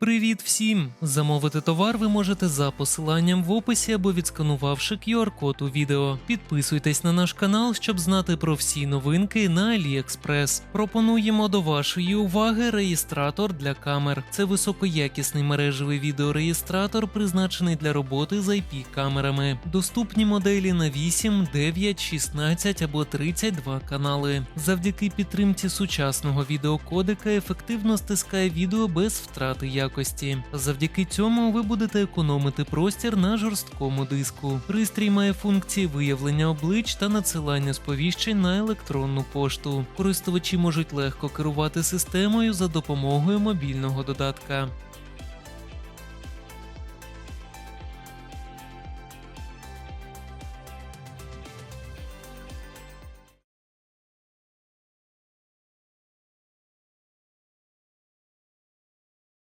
Привіт всім! Замовити товар ви можете за посиланням в описі або відсканувавши QR-код у відео. Підписуйтесь на наш канал, щоб знати про всі новинки на AliExpress. Пропонуємо до вашої уваги реєстратор для камер. Це високоякісний мережевий відеореєстратор, призначений для роботи з IP-камерами. Доступні моделі на 8, 9, 16 або 32 канали. Завдяки підтримці сучасного відеокодека ефективно стискає відео без втрати якості. Завдяки цьому ви будете економити простір на жорсткому диску. Пристрій має функції виявлення облич та надсилання сповіщень на електронну пошту. Користувачі можуть легко керувати системою за допомогою мобільного додатка.